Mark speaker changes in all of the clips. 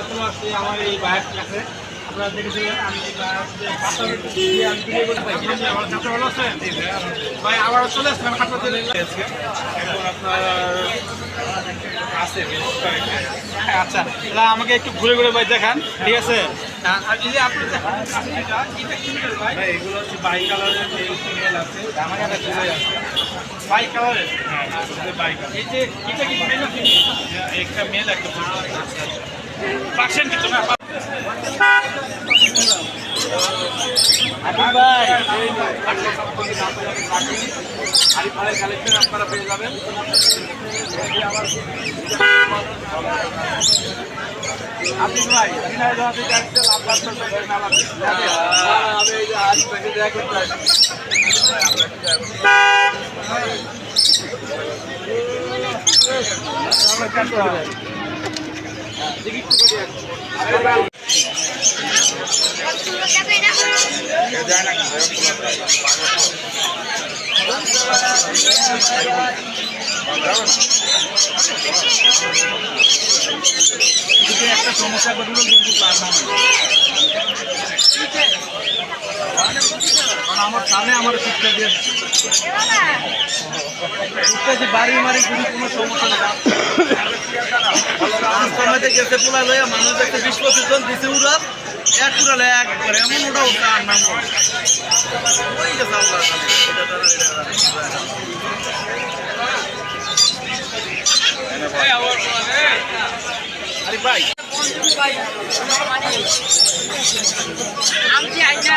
Speaker 1: আমরা এই আপনারা আমি ভালো আছেন ভাই আবার চলে এখন আপনার আছে আচ্ছা তাহলে আমাকে একটু ঘুরে ঘুরে ভাই দেখান ঠিক আছে? আর আর এই যে আপনি এগুলো হচ্ছে বাই কালারের যে মেল আছে আমার কাছে চলে আছে। বাই কালারের হ্যাঁ বাই কালার এই যে এটা কি মেল একটা মেল একটা পার্সেন্ট কিছু না কালেকশন আপনারা পেয়ে যাবেন আপনি ভাই দেওয়া থেকে আসছেন আপনার সাথে আমি আজ থেকে দেখা আমরা একটু সমস্যা ঘটলো কিন্তু আমার সামনে আমার শিক্ষা দিয়ে বাড়ি মারি কোনো সমস্যা না
Speaker 2: রাস্তাতে গেছে, পোলা লইয়া মানুষ দেখতে বিশ পঁচিশ জন দিছে উড়াল এক উড়ালে একবার এমন ওটা ওটা নাম ভাই।
Speaker 3: আমি আইনা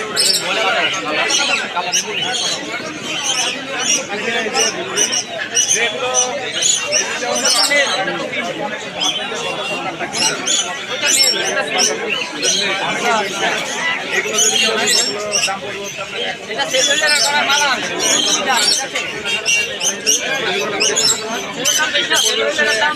Speaker 3: দাম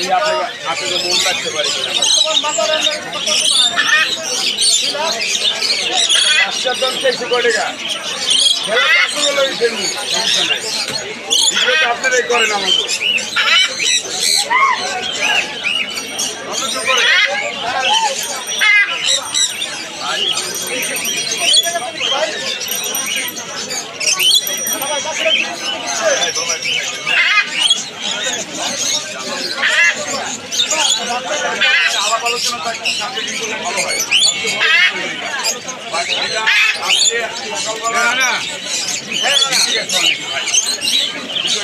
Speaker 1: এই আপনাকে আপনাকে মন রাখতে পারি পাঁচশো নাই ভিডিও আপনারাই করেন আমাকে তো করেন। আলাপ আলোচনা থাকলে সামনে দিন ভালো হয়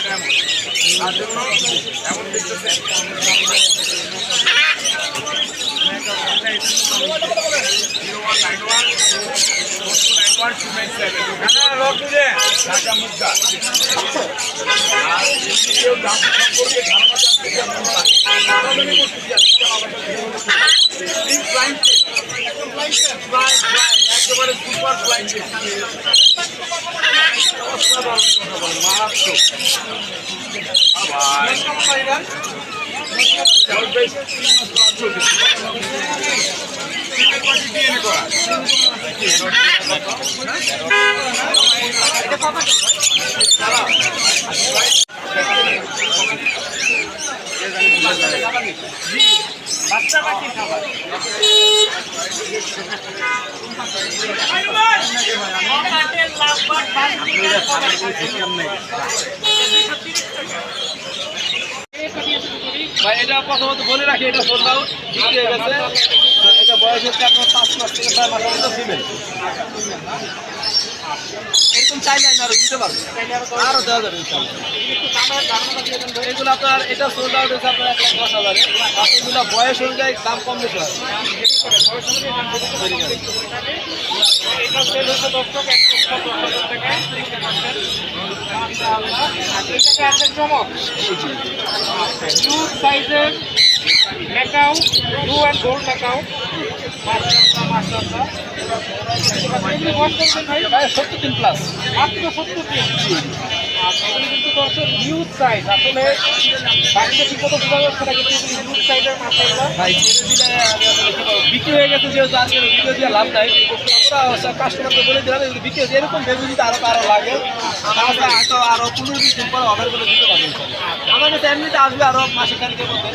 Speaker 1: এমন তার জন্য এমন দেখতেছে ঢাকা মুদ্রা আর কেউ দাম সম্পর্কে ধারণা করতে একেবারে। অসাধারণ কথা মারাত্মক। আবার- ভাই, এটা প্রথমত বলে রাখি, এটা সোল্ড আউট হয়ে গেছে। এটা বয়স হচ্ছে আপনার পাঁচ মাস থেকে ছয় মাসের মতো দিবেন
Speaker 2: এরকম চাইলে আমি আরও দিতে পারব। আরও দেওয়া যাবে। এগুলো আপনার এটা সোল্ড আউট হয়েছে আপনার এক লাখ দশ হাজারে। এগুলো বয়স অনুযায়ী দাম কম বেশি হয়।
Speaker 3: চমক সাইজের macaw blue and gold macaw করবেন ভাই
Speaker 2: ভাই সত্তর দিন প্লাস
Speaker 3: মাত্র সত্তর দিন কিন্তু দর্শক হিউজ সাইজ আসলে বাড়িতে ঠিক মতো বোঝা যাচ্ছে না কিন্তু হিউজ সাইজের মাশাআল্লাহ
Speaker 2: ভাই বিক্রি হয়ে গেছে যেহেতু আজকে ভিডিও দিয়ে লাভ নাই। আমরা কাস্টমারকে বলে দিলাম এগুলো বিক্রি হয়েছে। এরকম বেবি যদি আরও কারও লাগে তাহলে হয়তো আরও পনেরো বিশ দিন পরে অর্ডার করে দিতে পারবেন। আমার কাছে এমনিতে আসবে আরও মাসে খানিকের মধ্যে।